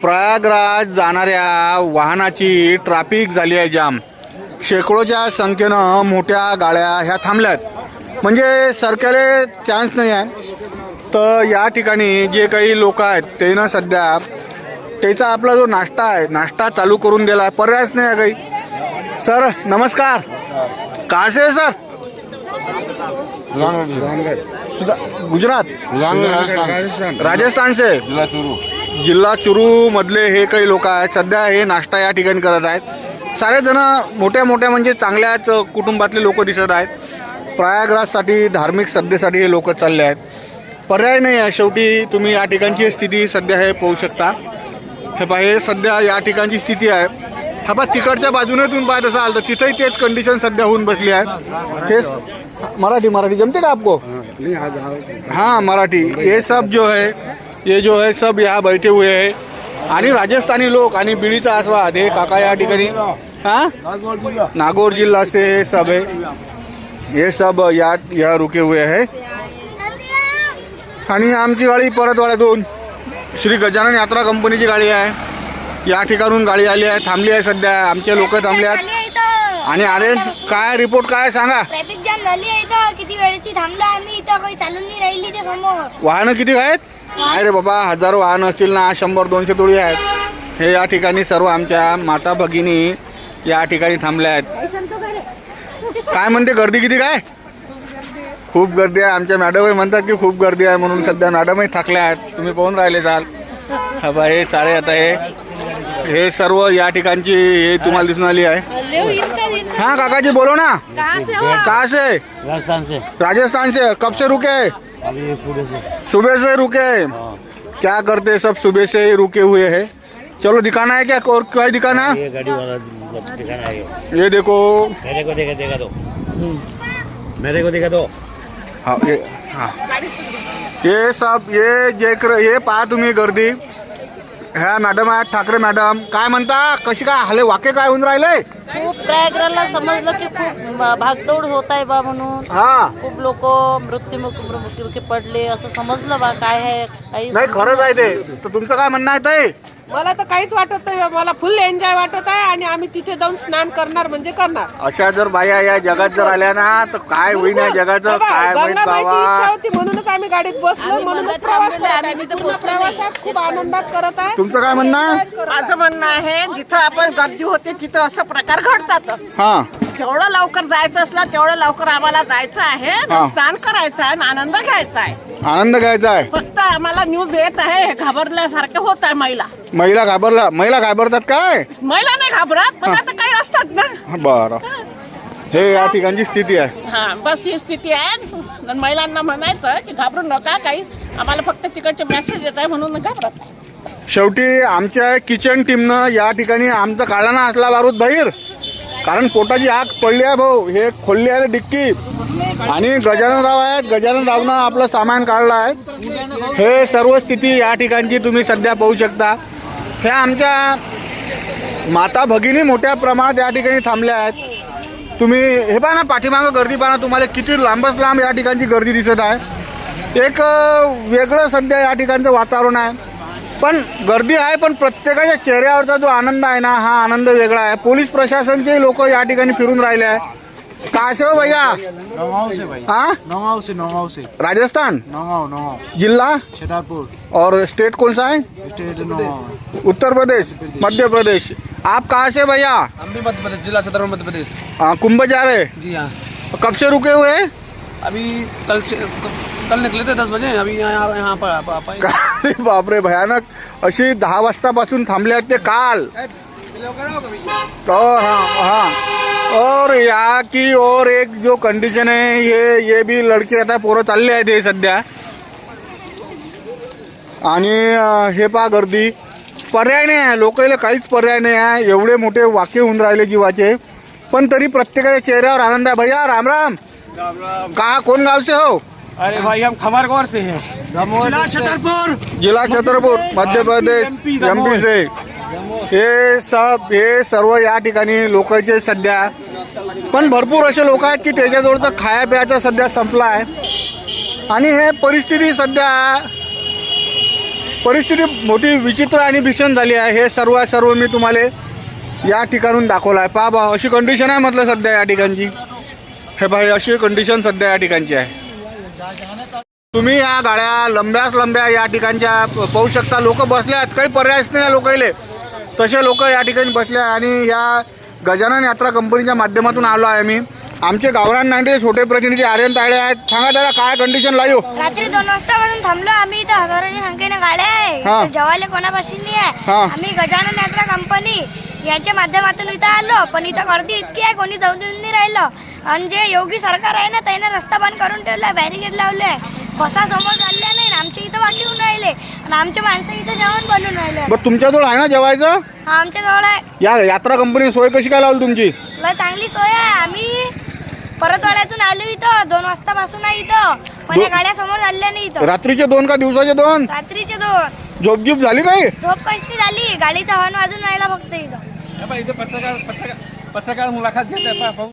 प्रयागराज जाणाऱ्या वाहनाची ट्रॅफिक झाली आहे जाम. शेकडोच्या संख्येनं मोठ्या गाड्या ह्या थांबल्यात. म्हणजे सरकारला चान्स नाही आहे. तर या ठिकाणी जे काही लोक आहेत ते ना सध्या त्याचा आपला जो नाश्ता आहे नाश्ता चालू करून दिला आहे. पर्यायच नाही आहे काही. सर नमस्कार. कहाँ से है सर गुजरात? राजस्थान. राजस्थान से चुरू. जिल्हा चुरू मधले हे काही लोक आहेत. सध्या हे नाश्ता या ठिकाणी करत आहेत. सारे जण मोठ्या मोठ्या म्हणजे चांगल्याच कुटुंबातले लोक दिसत आहेत. प्रयागराजसाठी धार्मिक श्रद्धेसाठी हे लोक चालले आहेत. पर्याय नाही आहे. शेवटी तुम्ही या ठिकाणची स्थिती सध्या हे पाहू शकता. हे पहा हे सध्या या ठिकाणची स्थिती आहे. हा बा तिकडच्या बाजूने तुम्ही पाहत असाल तर तिथेही तेच कंडिशन सध्या होऊन बसली आहे. हेच मराठी मराठी जमते का आपको? हाँ मराठी. ये सब जो है ये जो है सब यहाँ बैठे हुए हैं। आणि राजस्थानी लोक आणि बिडीचा आस्वाद हे काका या ठिकाणी हाँ? नागौर जिल्हा से हे सब है। ये सब या या रुके हुए हैं। आणि आमची गाडी परतवाड्यातून श्री गजानन यात्रा कंपनीची गाडी आहे. या ठिकाणून गाडी आली आहे थांबली आहे सध्या. आमचे लोक थांबले आहेत. आणि अरे काय रिपोर्ट काय सांगा. ट्रॅफिक जाम झाली आहे इथं. किती वेळची थांबलो आम्ही इथं. काही चालून नाही राहिली ते समोर. वाहनं किती आहेत? नाही रे बाबा हजारो वाहनं असतील ना शंभर दोनशे तोळी आहेत. हे या ठिकाणी सर्व आमच्या माता भगिनी या ठिकाणी थांबल्या आहेत. काय म्हणते गर्दी किती काय? खूप गर्दी आहे. आमच्या मॅडमही म्हणतात की खूप गर्दी आहे म्हणून सध्या मॅडमही थकल्या आहेत. तुम्ही पाहून राहिले जाल. हा बा हे सारे आता हे हे सर्व या ठिकाणची हे तुम्हाला दिसून आली आहे. हाँ काका जी बोलो ना. कहाँ से? राजस्थान से. राजस्थान से. कब से रुके? अभी सुबह से सुबह से रुके हैं? क्या करते हैं सब? सुबह से ही रुके हुए हैं। चलो दिखाना है क्या? और क्या दिखाना? है ये गाड़ी वाला दिखाना है। ये। ये देखो। मेरे को देखा देखा दो। मेरे को देखा दो। हाँ ये हाँ। ये सब ये जे ये पहा तुम्ही गर्दी। ह्या मॅडम आहेत ठाकरे मॅडम. काय म्हणता? कशी काय हले वाके काय होऊन राहिले? खूप प्रयागराजला समजलं की खूप भागदौड होत आहे बा म्हणून. हा. खूप लोक मृत्युमुखी पडले असं समजलं बा काय आहे काही नाही खरंच आहे ते. तर तुमचं काय म्हणणं आहे ताई? मला तर काहीच वाटत नाही. मला फुल एन्जॉय वाटत आहे आणि आम्ही तिथे जाऊन स्नान करणार म्हणजे करणार. अशा जर बाया या जगात जर आल्या ना तर काय होईन या जगाचं? काय माहीत गंगाबाईची इच्छा बाबा होती म्हणूनच आम्ही गाडीत बसलो म्हणूनच प्रवास करत आहे. आम्ही पूर्ण प्रवासात खूप आनंदात करत आहे. तुमचं काय म्हणणं? आहे. माझं म्हणणं आहे जिथं आपण गर्दी होते तिथं असं प्रकार घडतातच हा. जेवढं लवकर जायचं असलं तेवढं लवकर आम्हाला जायचं आहे हा. स्नान करायचं आहे आणि आनंद घ्यायचा आहे. आनंद घ्यायचा आहे. फक्त आम्हाला न्यूज येत आहे घाबरल्यासारखे होत आहे महिला. महिला घाबरला महिला घाबरतात काय? महिला नाही घाबरत पण आता काही असतात ना. बरं. हे या ठिकाणची स्थिती आहे. हा बस ही स्थिती आहे. आणि महिलांना म्हणायचं की घाबरू नका काही. आम्हाला फक्त तिकडचे मेसेज येत आहे म्हणून घाबरत. शेवटी आमच्या किचन टीमनं या ठिकाणी आमचा काढला ना असला बारूद बाहेर. कारण पोटाची आग पडली आहे भाऊ. हे खोलली आहे डिक्की. आणि गजाननराव आहेत. गजाननरावनं आपलं सामान काढलं आहे. हे सर्व स्थिती या ठिकाणची तुम्ही सध्या पाहू शकता. ह्या आमच्या माता भगिनी मोठ्या प्रमाणात या ठिकाणी थांबल्या आहेत. तुम्ही हे पहा ना पाठीमागं गर्दी पहा ना तुम्हाला किती लांबच लांब या ठिकाणची गर्दी दिसत आहे. एक वेगळं सध्या या ठिकाणचं वातावरण आहे. पण गर्दी आहे पण प्रत्येकाच्या चेहऱ्यावरचा जो आनंद आहे ना हा आनंद वेगळा आहे. पोलीस प्रशासनचे लोक या ठिकाणी फिरून राहिले आहे कासे हो भैया? नौगांव से भाई। हा? नौगांव से नौगांव से। राजस्थान? नौगांव नौगांव जिल्हा छतरपुर और स्टेट कौन सा है? स्टेट उत्तर प्रदेश मध्य प्रदेश। आप कहाँ से भैया? हम भी मध्य प्रदेश जिला छतरपुर मध्य प्रदेश। हाँ, कुंभ जा रहे? जी हाँ। कब से रुके हुए हैं? अभी कल से कल निकले थे दस बजे अभी यहाँ यहाँ पर बापरे भयानक। अशी दहा वाजतापासून थांबले आहेत ते काल। तो हाँ हाँ। और यहाँ की और एक जो कंडीशन है ये ये भी लड़के आता पोरं चालले आहेत हे सध्या। आणि हे पहा गर्दी। पर्याय नाही आहे लोकांना काहीच पर्याय नाही आहे. एवढे मोठे वाक्य होऊन राहिले जीवाचे. पण तरी प्रत्येकाच्या चेहऱ्यावर आनंद आहे. भैया राम राम। कहा कोण गाव से हो? अरे भाई हम खबरगौर से हैं। जिला छतरपुर। जिला छतरपूर मध्य प्रदेश एमपी से। हे सब हे सर्व या ठिकाणी लोकांचे सध्या पण भरपूर असे लोक आहेत की त्याच्याजवळचं खाया प्यायचा सध्या संपला आहे आणि हे परिस्थिती सध्या परिस्थिती मोठी विचित्र आणि भीषण झाली आहे. हे सर्व सर्व मी तुम्हाला या ठिकाणून दाखवलं आहे पहा बा अशी कंडिशन आहे म्हटलं सध्या या ठिकाणची. हे पहा अशी कंडिशन सध्या या ठिकाणची आहे. तुम्ही या गाड्या लंब्याच लंब्या या ठिकाणच्या प- पाहू शकता लोक बसले आहेत. काही पर्यायच नाही या लोकांले तसे लोक या ठिकाणी बसले आहे आणि या गजानन यात्रा कंपनीच्या माध्यमातून आलो आहे मी आमचे गावरान नांदे छोटे प्रतिनिधी आर्यन तायडे आहेत. सांगा दादा काय कंडिशन लाईव्ह रात्री दोन वाजतापासून थांबलो आम्ही इथं हजाराच्या संख्येने गाड्या आहे. हा. जेवायला कोणापाशी नाही आहे. हा. आम्ही गजानन यात्रा कंपनी यांच्या माध्यमातून इथं आलो पण इथं गर्दी इतकी आहे कोणी जाऊ देऊन नाही राहिलं. आणि जे योगी सरकार आहे ना त्याने रस्ता बंद करून ठेवला बॅरिकेड लावले. बसा समोर चालल्या इथं बाकी होऊन राहिले. आणि आमचे माणसं इथं जेवण बनवून राहिले. बरं तुमच्याजवळ आहे ना जेवायचं? हा आमच्या जवळ आहे. या यात्रा कंपनी सोय कशी काय लावली तुमची? लय चांगली सोय आहे. आम्ही परतवाड्यातून आलो इथं. दोन वाजतापासून आहे इथं. पण या दो- गाड्या समोर चालल्या नाही इथं. रात्रीचे दोन का दिवसाचे दोन? रात्रीचे दोन. झोपगीप झाली काही? झोप कशी झाली? गाडीचा हॉर्न वाजून राहिला फक्त इथं. इथे पत्रकार पत्रकार पत्रकार मुलाखत घेत